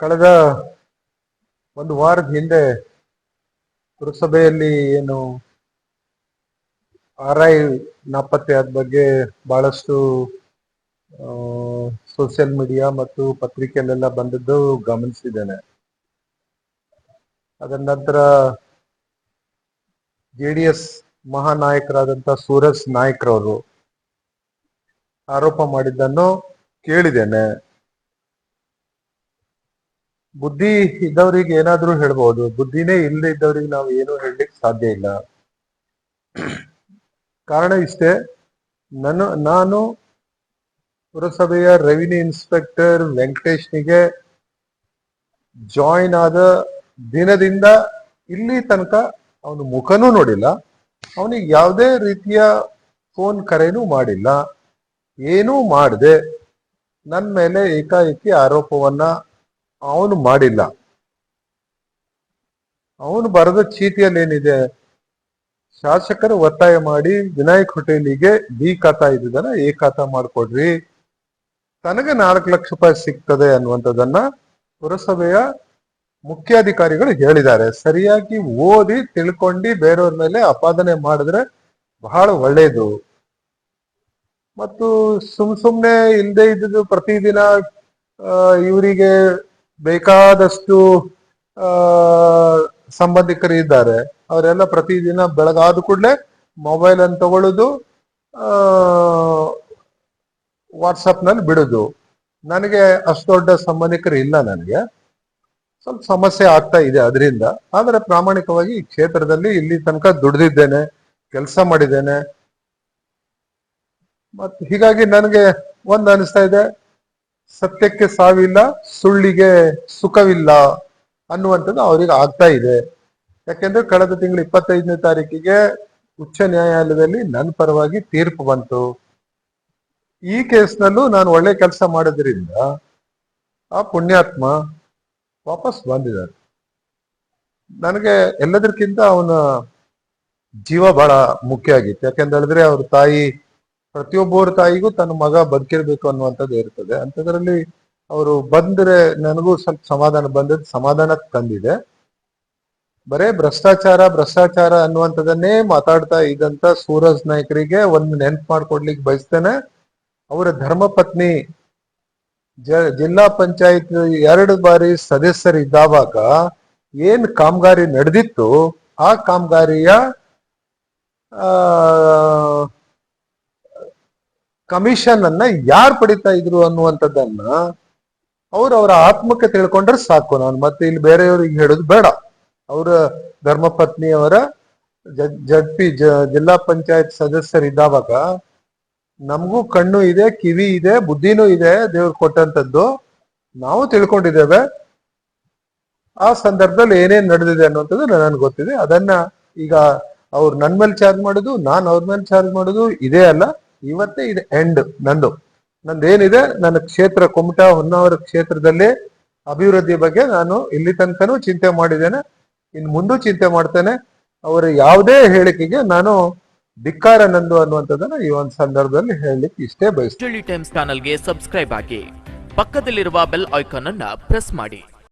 ಕಳೆದ ಒಂದು ವಾರದ ಹಿಂದೆ ಪುರಸಭೆಯಲ್ಲಿ ಏನು ಆರ್ ಐ ನಾಪತ್ತೆ ಆದ ಬಗ್ಗೆ ಬಹಳಷ್ಟು ಸೋಷಿಯಲ್ ಮೀಡಿಯಾ ಮತ್ತು ಪತ್ರಿಕೆಯಲ್ಲೆಲ್ಲ ಬಂದದ್ದು ಗಮನಿಸಿದ್ದೇನೆ. ಅದರ ನಂತರ ಜೆ ಡಿ ಎಸ್ ಮಹಾನಾಯಕರಾದಂತ ಸೂರಜ್ ನಾಯ್ಕರವರು ಆರೋಪ ಮಾಡಿದ್ದನ್ನು ಕೇಳಿದ್ದೇನೆ. ಬುದ್ಧಿ ಇದ್ದವ್ರಿಗೆ ಏನಾದ್ರೂ ಹೇಳ್ಬೋದು. ಬುದ್ಧಿನೇ ಇಲ್ಲದೆ ಇದ್ದವ್ರಿಗೆ ನಾವು ಏನು ಹೇಳಲಿಕ್ಕೆ ಸಾಧ್ಯ ಇಲ್ಲ. ಕಾರಣ ಇಷ್ಟೇ ನಾನು ನಾನು ಪುರಸಭೆಯ ರೆವಿನ್ಯೂ ಇನ್ಸ್ಪೆಕ್ಟರ್ ವೆಂಕಟೇಶ್ನಿಗೆ ಜಾಯಿನ್ ಆದ ದಿನದಿಂದ ಇಲ್ಲಿ ತನಕ ಅವನು ಮುಖನೂ ನೋಡಿಲ್ಲ. ಅವನಿಗೆ ಯಾವುದೇ ರೀತಿಯ ಫೋನ್ ಕರೆನೂ ಮಾಡಿಲ್ಲ. ಏನೂ ಮಾಡದೆ. ನನ್ನ ಮೇಲೆ ಏಕಾಏಕಿ ಆರೋಪವನ್ನ ಅವನು ಮಾಡಿಲ್ಲ. ಅವನು ಬರೆದ ಚೀಟಿಯಲ್ಲಿ ಏನಿದೆ ಶಾಸಕರು ಒತ್ತಾಯ ಮಾಡಿ ವಿನಾಯಕ್ ಹೋಟೆಲಿಗೆ ಬಿ ಖಾತಾ ಇದ್ದಿದ್ದನ್ನ ಎ ಖಾತಾ ಮಾಡ್ಕೊಡ್ರಿ. ತನಗೆ ನಾಲ್ಕು ಲಕ್ಷ ರೂಪಾಯಿ ಸಿಗ್ತದೆ ಅನ್ನುವಂಥದ್ದನ್ನ ಪುರಸಭೆಯ ಮುಖ್ಯಾಧಿಕಾರಿಗಳು ಹೇಳಿದ್ದಾರೆ. ಸರಿಯಾಗಿ ಓದಿ ತಿಳ್ಕೊಂಡು ಬೇರೆಯವ್ರ ಮೇಲೆ ಅಪಾದನೆ ಮಾಡಿದ್ರೆ ಬಹಳ ಒಳ್ಳೆಯದು ಮತ್ತು ಸುಮ್ ಸುಮ್ನೆ ಇಲ್ಲದೆ ಇದ್ದುದು ಪ್ರತಿದಿನ ಇವರಿಗೆ ಬೇಕಾದಷ್ಟು ಸಂಬಂಧಿಕರು ಇದ್ದಾರೆ. ಅವರೆಲ್ಲ ಪ್ರತಿದಿನ ಬೆಳಗಾದ ಕೂಡಲೇ ಮೊಬೈಲ್ ಅನ್ನು ತಗೊಳ್ಳೋದು ವಾಟ್ಸಪ್ನಲ್ಲಿ ಬಿಡುದು. ನನಗೆ ಅಷ್ಟು ದೊಡ್ಡ ಸಂಬಂಧಿಕರು ಇಲ್ಲ ನನಗೆ. ಸ್ವಲ್ಪ ಸಮಸ್ಯೆ ಆಗ್ತಾ ಇದೆ ಅದರಿಂದ. ಆದರೆ ಪ್ರಾಮಾಣಿಕವಾಗಿ ಈ ಕ್ಷೇತ್ರದಲ್ಲಿ ಇಲ್ಲಿ ತನಕ ದುಡಿದಿದ್ದೇನೆ, ಕೆಲಸ ಮಾಡಿದ್ದೇನೆ. ಮತ್ತು ಹೀಗಾಗಿ ನನಗೆ ಒಂದು ಅನಿಸ್ತಾ ಇದೆ. ಸತ್ಯಕ್ಕೆ ಸಾವಿಲ್ಲ, ಸುಳ್ಳಿಗೆ ಸುಖವಿಲ್ಲ ಅನ್ನುವಂಥದ್ದು ಅವರಿಗೆ ಆಗ್ತಾ ಇದೆ. ಯಾಕೆಂದ್ರೆ ಕಳೆದ ತಿಂಗಳು ಇಪ್ಪತ್ತೈದನೇ ತಾರೀಕಿಗೆ ಉಚ್ಚ ನ್ಯಾಯಾಲಯದಲ್ಲಿ ನನ್ನ ಪರವಾಗಿ ತೀರ್ಪು ಬಂತು. ಈ ಕೇಸ್ನಲ್ಲೂ ನಾನು ಒಳ್ಳೆ ಕೆಲಸ ಮಾಡೋದ್ರಿಂದ ಆ ಪುಣ್ಯಾತ್ಮ ವಾಪಸ್ ಬಂದಿದ್ದಾರೆ. ನನಗೆ ಎಲ್ಲದಕ್ಕಿಂತ ಅವನ ಜೀವ ಬಹಳ ಮುಖ್ಯ ಆಗಿತ್ತು. ಯಾಕೆಂತ ಹೇಳಿದ್ರೆ ಅವ್ರ ತಾಯಿ ಪ್ರತಿಯೊಬ್ಬರ ತಾಯಿಗೂ ತನ್ನ ಮಗ ಬದುಕಿರ್ಬೇಕು ಅನ್ನುವಂಥದ್ದು ಇರ್ತದೆ. ಅಂಥದ್ರಲ್ಲಿ ಅವರು ಬಂದ್ರೆ ನನಗೂ ಸ್ವಲ್ಪ ಸಮಾಧಾನ ಬಂದದ್ದು ಸಮಾಧಾನ ತಂದಿದೆ. ಬರೇ ಭ್ರಷ್ಟಾಚಾರ ಭ್ರಷ್ಟಾಚಾರ ಅನ್ನುವಂಥದ್ದನ್ನೇ ಮಾತಾಡ್ತಾ ಇದ್ದಂತ ಸೂರಜ್ ನಾಯ್ಕರಿಗೆ ಒಂದು ನೆನ್ಪು ಮಾಡ್ಕೊಡ್ಲಿಕ್ಕೆ ಬಯಸ್ತೇನೆ. ಅವರ ಧರ್ಮಪತ್ನಿ ಜ, ಜಿಲ್ಲಾ ಪಂಚಾಯತ್ ಎರಡು ಬಾರಿ ಸದಸ್ಯರಿದ್ದಾವಾಗ ಏನ್ ಕಾಮಗಾರಿ ನಡೆದಿತ್ತು, ಆ ಕಾಮಗಾರಿಯ, ಆ ಕಮಿಷನ್ ಅನ್ನ ಯಾರು ಪಡಿತಾ ಇದ್ರು ಅನ್ನುವಂಥದ್ದನ್ನ ಅವ್ರು ಅವರ ಆತ್ಮಕ್ಕೆ ತಿಳ್ಕೊಂಡ್ರೆ ಸಾಕು. ನಾನು ಮತ್ತೆ ಇಲ್ಲಿ ಬೇರೆಯವ್ರಿಗೆ ಹೇಳೋದು ಬೇಡ. ಅವರ ಧರ್ಮಪತ್ನಿಯವರ ಜಡ್ಪಿ ಜಿಲ್ಲಾ ಪಂಚಾಯತ್ ಸದಸ್ಯರಿದ್ದಾವಾಗ ನಮಗೂ ಕಣ್ಣು ಇದೆ, ಕಿವಿ ಇದೆ, ಬುದ್ಧಿನೂ ಇದೆ, ದೇವ್ರು ಕೊಟ್ಟಂತದ್ದು ನಾವು ತಿಳ್ಕೊಂಡಿದ್ದೇವೆ. ಆ ಸಂದರ್ಭದಲ್ಲಿ ಏನೇನ್ ನಡೆದಿದೆ ಅನ್ನುವಂಥದ್ದು ನನಗೆ ಗೊತ್ತಿದೆ. ಅದನ್ನ ಈಗ ಅವ್ರು ನನ್ ಮೇಲೆ ಚಾರ್ಜ್ ಮಾಡೋದು, ನಾನು ಅವ್ರ ಮೇಲೆ ಚಾರ್ಜ್ ಮಾಡೋದು, ಇದೇ ಅಲ್ಲ. ಇವತ್ತೇ ಇದೆ ಎಂಡ್ ನಂದು. ನಂದೇನಿದೆ, ನನ್ನ ಕ್ಷೇತ್ರ ಕುಮಟಾ ಹೊನ್ನಾವರ ಕ್ಷೇತ್ರದಲ್ಲಿ ಅಭಿವೃದ್ಧಿ ಬಗ್ಗೆ ನಾನು ಇಲ್ಲಿ ತನಕನೂ ಚಿಂತೆ ಮಾಡಿದ್ದೇನೆ. ಇನ್ ಮುಂದೂ ಚಿಂತೆ ಮಾಡ್ತೇನೆ. ಅವರ ಯಾವುದೇ ಹೇಳಿಕೆಗೆ ನಾನು ಧಿಕ್ಕಾರ ನಂದು ಅನ್ನುವಂಥದ್ದನ್ನು ಈ ಒಂದು ಸಂದರ್ಭದಲ್ಲಿ ಹೇಳಲಿಕ್ಕೆ ಇಷ್ಟೇ ಬಯಸ್ತೇನೆ. ಟೈಮ್ಸ್ ಚಾನಲ್ಗೆ ಸಬ್ಸ್ಕ್ರೈಬ್ ಆಗಿ, ಪಕ್ಕದಲ್ಲಿರುವ ಬೆಲ್ ಐಕಾನ್ ಅನ್ನ ಪ್ರೆಸ್ ಮಾಡಿ.